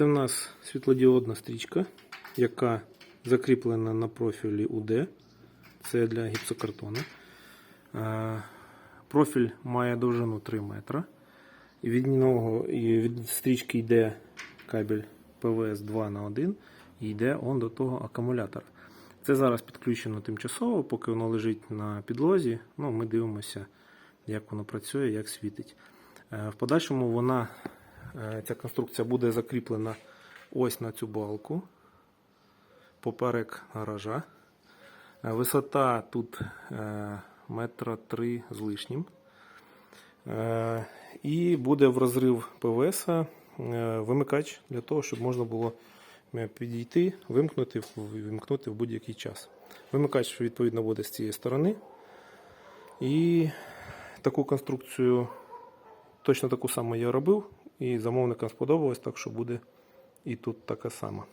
Це в нас світлодіодна стрічка, яка закріплена на профілі УД. Це для гіпсокартону. Е, Профіль має довжину 3 метра. Від нього від стрічки йде кабель ПВС 2 на 1 і йде он до того акумулятора. Це зараз підключено тимчасово, поки воно лежить на підлозі. Ну, ми дивимося, як воно працює, як світить. Е, В подальшому вона, ця конструкція буде закріплена ось на цю балку поперек гаража. Е, Висота тут е, метра три з лишнім. Е, І буде в розрив ПВС е, вимикач для того, щоб можна було е, підійти, вимкнути, вимкнути в будь-який час. Вимикач, відповідно, буде з цієї сторони. І таку конструкцію, точно таку саму я робив, і замовникам сподобалось, так що буде і тут така сама.